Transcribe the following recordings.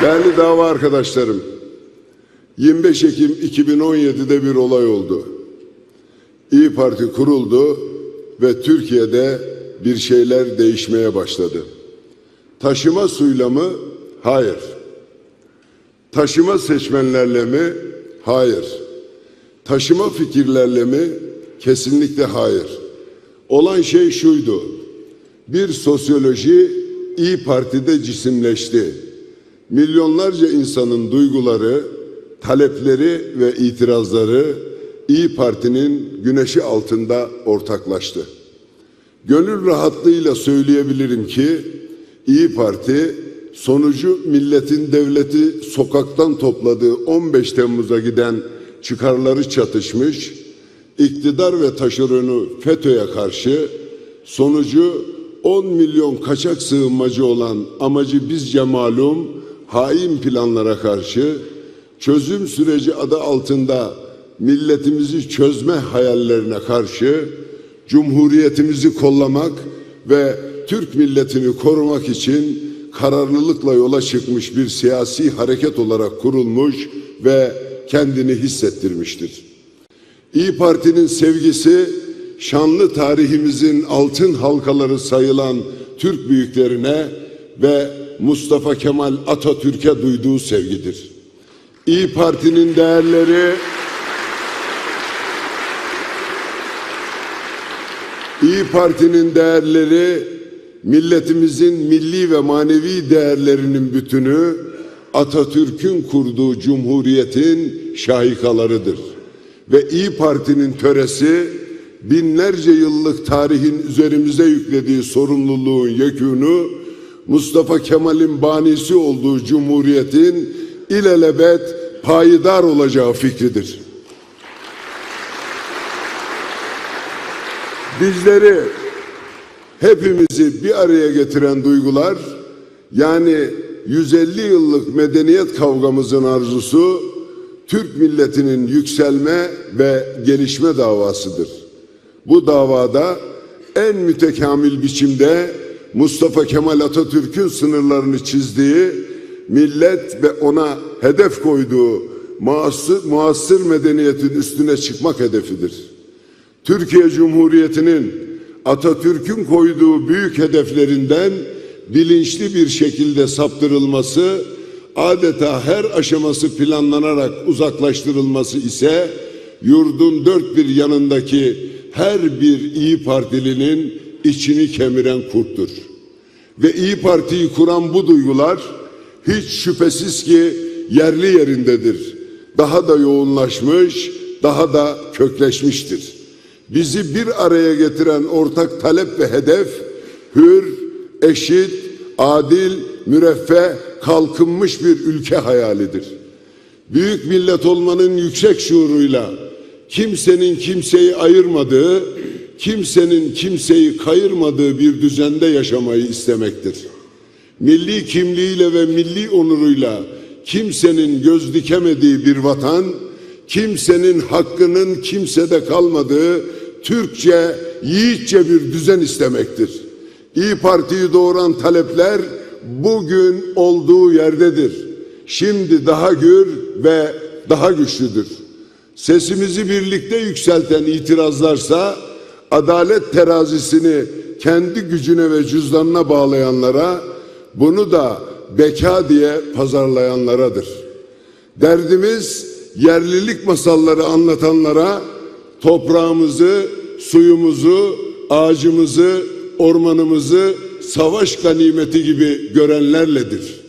Değerli dava arkadaşlarım, 25 Ekim 2017'de bir olay oldu. İyi Parti kuruldu ve Türkiye'de bir şeyler değişmeye başladı. Taşıma suyla mı? Hayır. Taşıma seçmenlerle mi? Hayır. Taşıma fikirlerle mi? Kesinlikle hayır. Olan şey şuydu. Bir sosyoloji İyi Parti'de cisimleşti. Milyonlarca insanın duyguları, talepleri ve itirazları İyi Parti'nin güneşi altında ortaklaştı. Gönül rahatlığıyla söyleyebilirim ki İyi Parti sonucu milletin devleti sokaktan topladığı 15 Temmuz'a giden çıkarları çatışmış, iktidar ve taşeronu FETÖ'ye karşı sonucu 10 milyon kaçak sığınmacı olan amacı bizce malum hain planlara karşı çözüm süreci adı altında milletimizi çözme hayallerine karşı cumhuriyetimizi kollamak ve Türk milletini korumak için kararlılıkla yola çıkmış bir siyasi hareket olarak kurulmuş ve kendini hissettirmiştir. İyi Parti'nin sevgisi şanlı tarihimizin altın halkaları sayılan Türk büyüklerine ve Mustafa Kemal Atatürk'e duyduğu sevgidir. İyi Parti'nin değerleri İyi Parti'nin değerleri milletimizin milli ve manevi değerlerinin bütünü Atatürk'ün kurduğu cumhuriyetin şahikalarıdır. Ve İyi Parti'nin töresi binlerce yıllık tarihin üzerimize yüklediği sorumluluğun yekûnu Mustafa Kemal'in banisi olduğu cumhuriyetin ilelebet payidar olacağı fikridir. Bizleri hepimizi bir araya getiren duygular yani 150 yıllık medeniyet kavgamızın arzusu Türk milletinin yükselme ve gelişme davasıdır. Bu davada en mütekamil biçimde Mustafa Kemal Atatürk'ün sınırlarını çizdiği, millet ve ona hedef koyduğu muasır, muasır medeniyetin üstüne çıkmak hedefidir. Türkiye Cumhuriyeti'nin Atatürk'ün koyduğu büyük hedeflerinden bilinçli bir şekilde saptırılması, adeta her aşaması planlanarak uzaklaştırılması ise yurdun dört bir yanındaki her bir İyi Partilinin içini kemiren kurttur. Ve İyi Parti'yi kuran bu duygular hiç şüphesiz ki yerli yerindedir. Daha da yoğunlaşmış, daha da kökleşmiştir. Bizi bir araya getiren ortak talep ve hedef hür, eşit, adil, müreffeh, kalkınmış bir ülke hayalidir. Büyük millet olmanın yüksek şuuruyla kimsenin kimseyi ayırmadığı, kimsenin kimseyi kayırmadığı bir düzende yaşamayı istemektir. Milli kimliğiyle ve milli onuruyla kimsenin göz dikemediği bir vatan, kimsenin hakkının kimsede kalmadığı Türkçe, yiğitçe bir düzen istemektir. İyi Parti'yi doğuran talepler bugün olduğu yerdedir. Şimdi daha gür ve daha güçlüdür. Sesimizi birlikte yükselten itirazlarsa adalet terazisini kendi gücüne ve cüzdanına bağlayanlara bunu da beka diye pazarlayanlaradır. Derdimiz yerlilik masalları anlatanlara toprağımızı, suyumuzu, ağacımızı, ormanımızı savaş ganimeti gibi görenlerledir.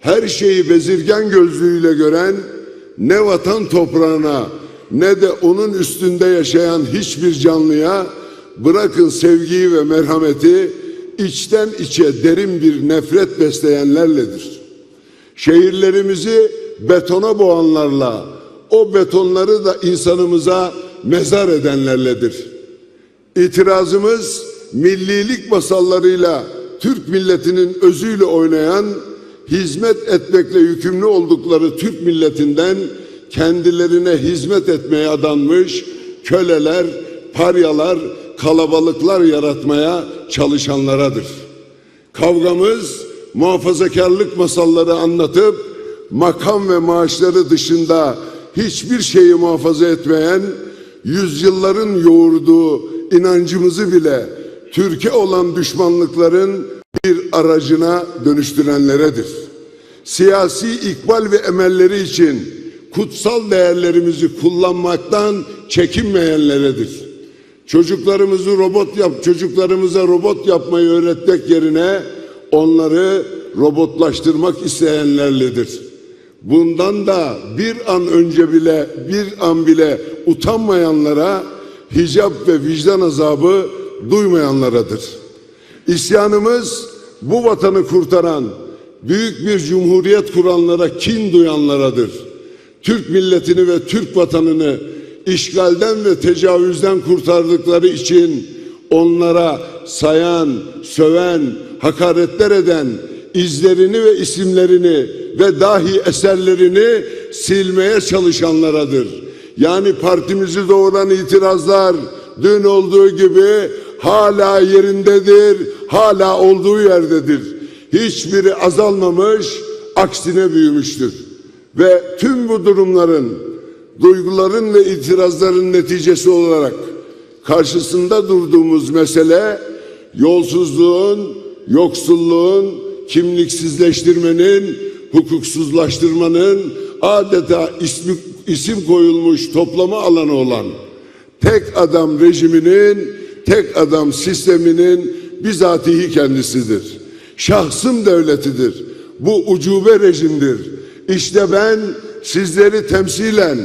Her şeyi bezirgen gözlüğüyle gören ne vatan toprağına ne de onun üstünde yaşayan hiçbir canlıya bırakın sevgiyi ve merhameti içten içe derin bir nefret besleyenlerledir. Şehirlerimizi betona boğanlarla o betonları da insanımıza mezar edenlerledir. İtirazımız millilik masallarıyla Türk milletinin özüyle oynayan, hizmet etmekle yükümlü oldukları Türk milletinden kendilerine hizmet etmeye adanmış köleler, paryalar, kalabalıklar yaratmaya çalışanlaradır. Kavgamız muhafazakarlık masalları anlatıp makam ve maaşları dışında hiçbir şeyi muhafaza etmeyen, yüzyılların yoğurduğu inancımızı bile Türkiye olan düşmanlıkların bir aracına dönüştürenleredir. Siyasi ikbal ve emelleri için kutsal değerlerimizi kullanmaktan çekinmeyenleredir. Çocuklarımızı robot yap, çocuklarımıza robot yapmayı öğretmek yerine onları robotlaştırmak isteyenlerledir. Bundan da bir an önce bile, bir an bile utanmayanlara hicap ve vicdan azabı duymayanlaradır. İsyanımız bu vatanı kurtaran, büyük bir cumhuriyet kuranlara kin duyanlaradır. Türk milletini ve Türk vatanını işgalden ve tecavüzden kurtardıkları için onlara sayan, söven, hakaretler eden, izlerini ve isimlerini ve dahi eserlerini silmeye çalışanlaradır. Yani partimizi doğuran itirazlar dün olduğu gibi hala yerindedir, hala olduğu yerdedir. Hiçbiri azalmamış, aksine büyümüştür. Ve tüm bu durumların, duyguların ve itirazların neticesi olarak karşısında durduğumuz mesele yolsuzluğun, yoksulluğun, kimliksizleştirmenin, hukuksuzlaştırmanın adeta ismi, isim koyulmuş toplama alanı olan tek adam rejiminin, tek adam sisteminin bizatihi kendisidir. Şahsım devletidir. Bu ucube rejimdir. İşte ben sizleri temsilen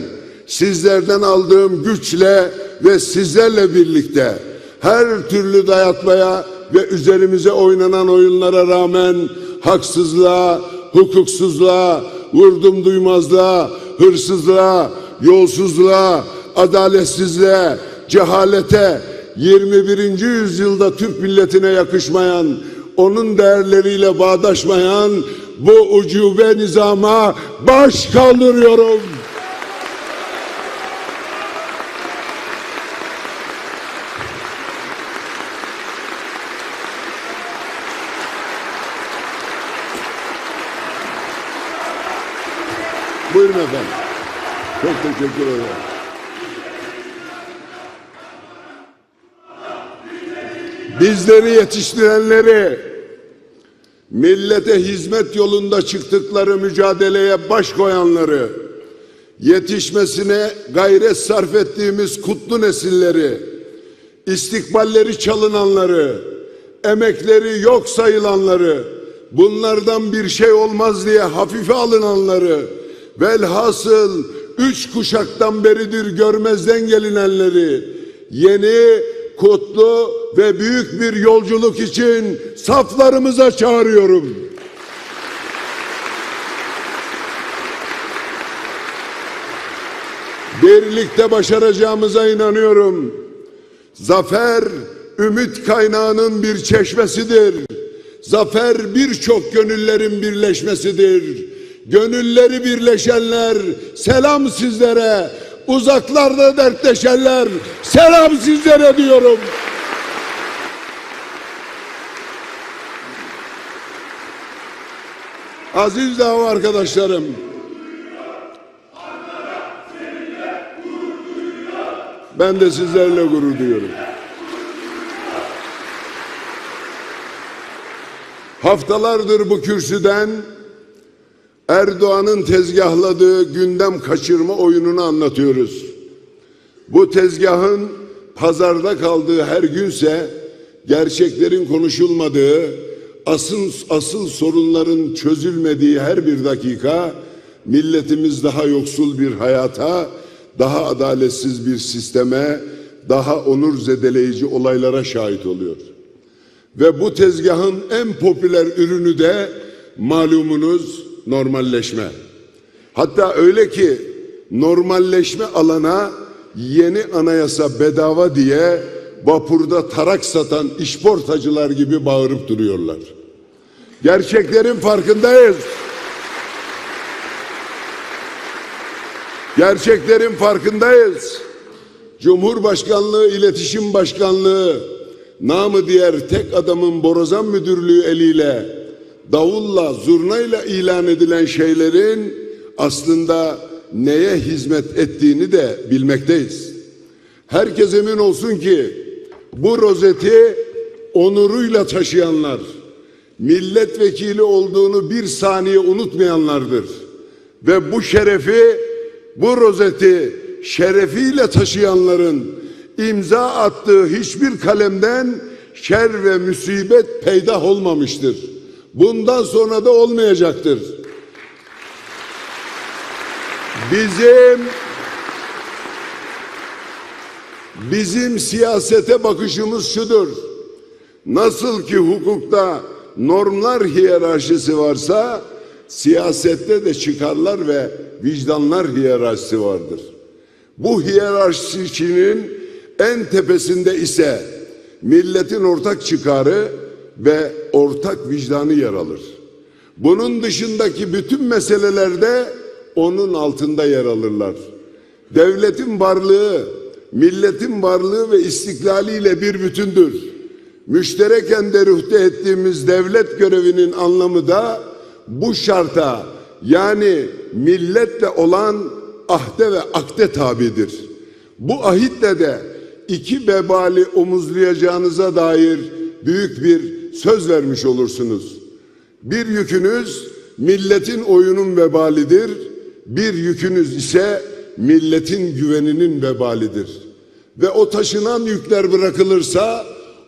sizlerden aldığım güçle ve sizlerle birlikte her türlü dayatmaya ve üzerimize oynanan oyunlara rağmen haksızlığa, hukuksuzluğa, vurdum duymazlığa, hırsızlığa, yolsuzluğa, adaletsizliğe, cehalete 21. yüzyılda Türk milletine yakışmayan, onun değerleriyle bağdaşmayan bu ucube nizama baş kaldırıyorum. Buyurun efendim. Çok teşekkür ederim. Bizleri yetiştirenleri, millete hizmet yolunda çıktıkları mücadeleye baş koyanları, yetişmesine gayret sarf ettiğimiz kutlu nesilleri, istikballeri çalınanları, emekleri yok sayılanları, bunlardan bir şey olmaz diye hafife alınanları, velhasıl üç kuşaktan beridir görmezden gelinenleri, yeni, kutlu ve büyük bir yolculuk için saflarımıza çağırıyorum. Birlikte başaracağımıza inanıyorum. Zafer ümit kaynağının bir çeşmesidir. Zafer birçok gönüllerin birleşmesidir. Gönülleri birleşenler selam sizlere. Uzaklarda dertleşenler selam sizlere diyorum. Aziz dava arkadaşlarım. Ben de sizlerle gurur duyuyorum. Haftalardır bu kürsüden Erdoğan'ın tezgahladığı gündem kaçırma oyununu anlatıyoruz. Bu tezgahın pazarda kaldığı her günse gerçeklerin konuşulmadığı, asıl asıl sorunların çözülmediği her bir dakika milletimiz daha yoksul bir hayata, daha adaletsiz bir sisteme, daha onur zedeleyici olaylara şahit oluyor. Ve bu tezgahın en popüler ürünü de malumunuz normalleşme. Hatta öyle ki normalleşme alana yeni anayasa bedava diye vapurda tarak satan işportacılar gibi bağırıp duruyorlar. Gerçeklerin farkındayız. Gerçeklerin farkındayız. Cumhurbaşkanlığı İletişim Başkanlığı namı diğer tek adamın borazan müdürlüğü eliyle davulla, zurnayla ilan edilen şeylerin aslında neye hizmet ettiğini de bilmekteyiz. Herkes emin olsun ki bu rozeti onuruyla taşıyanlar, milletvekili olduğunu bir saniye unutmayanlardır. Ve bu şerefi, bu rozeti şerefiyle taşıyanların imza attığı hiçbir kalemden şer ve musibet peydah olmamıştır. Bundan sonra da olmayacaktır. Bizim bizim siyasete bakışımız şudur. Nasıl ki hukukta normlar hiyerarşisi varsa siyasette de çıkarlar ve vicdanlar hiyerarşisi vardır. Bu hiyerarşinin en tepesinde ise milletin ortak çıkarı ve ortak vicdanı yer alır. Bunun dışındaki bütün meselelerde onun altında yer alırlar. Devletin varlığı, milletin varlığı ve istiklaliyle bir bütündür. Müştereken derühte ettiğimiz devlet görevinin anlamı da bu şarta yani milletle olan ahde ve akde tabidir. Bu ahitle de iki vebali omuzlayacağınıza dair büyük bir söz vermiş olursunuz. Bir yükünüz milletin oyunun vebalidir. Bir yükünüz ise milletin güveninin vebalidir. Ve o taşınan yükler bırakılırsa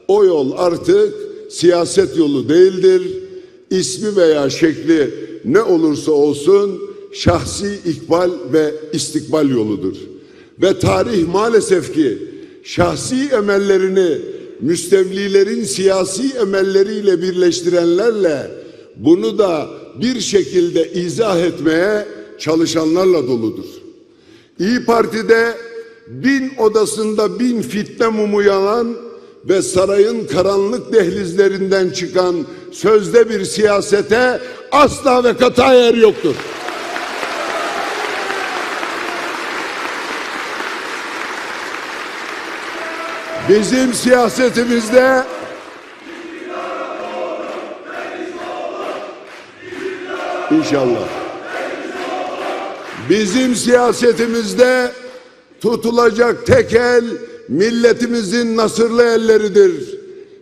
o yol artık siyaset yolu değildir. İsmi veya şekli ne olursa olsun şahsi ikbal ve istikbal yoludur. Ve tarih maalesef ki şahsi emellerini müstevlilerin siyasi emelleriyle birleştirenlerle bunu da bir şekilde izah etmeye çalışanlarla doludur. İyi Parti'de bin odasında bin fitne mumu yanan ve sarayın karanlık dehlizlerinden çıkan sözde bir siyasete asla ve kata yer yoktur. Bizim siyasetimizde İnşallah. Bizim siyasetimizde tutulacak tek el milletimizin nasırlı elleridir.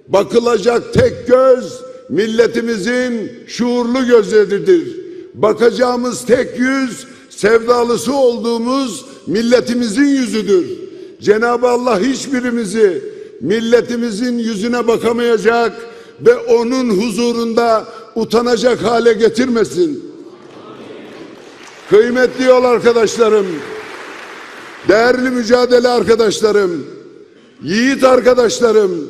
Bakılacak tek göz milletimizin şuurlu gözleridir. Bakacağımız tek yüz sevdalısı olduğumuz milletimizin yüzüdür. Cenab-ı Allah hiçbirimizi milletimizin yüzüne bakamayacak ve onun huzurunda utanacak hale getirmesin. Kıymetli yol arkadaşlarım, değerli mücadele arkadaşlarım, yiğit arkadaşlarım,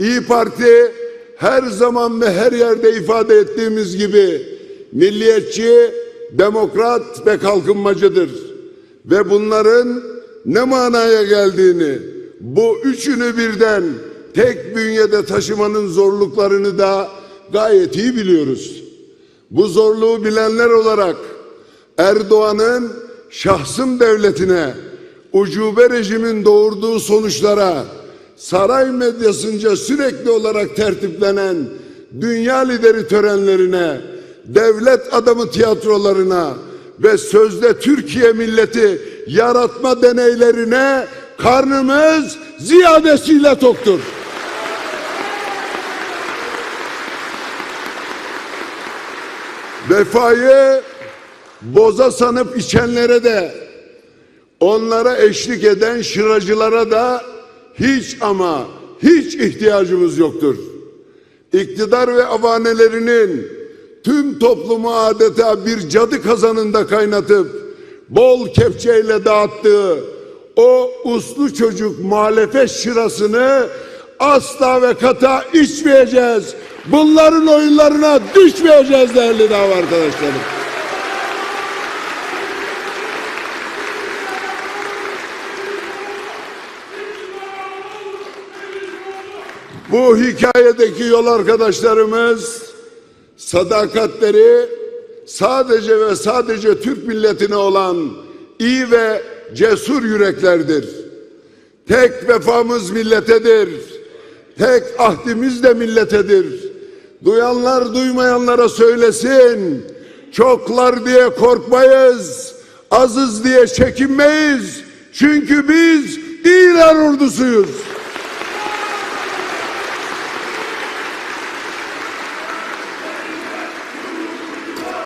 İyi Parti her zaman ve her yerde ifade ettiğimiz gibi milliyetçi, demokrat ve kalkınmacıdır. Ve bunların ne manaya geldiğini, bu üçünü birden tek bünyede taşımanın zorluklarını da gayet iyi biliyoruz. Bu zorluğu bilenler olarak Erdoğan'ın şahsım devletine, ucube rejimin doğurduğu sonuçlara, saray medyasınca sürekli olarak tertiplenen dünya lideri törenlerine, devlet adamı tiyatrolarına ve sözde Türkiye milleti yaratma deneylerine karnımız ziyadesiyle toktur. Vefayı boza sanıp içenlere de onlara eşlik eden şıracılara da hiç ama hiç ihtiyacımız yoktur. İktidar ve avanelerinin tüm toplumu adeta bir cadı kazanında kaynatıp bol kepçeyle dağıttığı o uslu çocuk muhalefet şırasını asla ve kata içmeyeceğiz. Bunların oyunlarına düşmeyeceğiz değerli dava arkadaşlarım. Bu hikayedeki yol arkadaşlarımız sadakatleri sadece ve sadece Türk milletine olan iyi ve cesur yüreklerdir. Tek vefamız milletedir. Tek ahdimiz de milletedir. Duyanlar duymayanlara söylesin. Çoklar diye korkmayız. Azız diye çekinmeyiz. Çünkü biz İran ordusuyuz.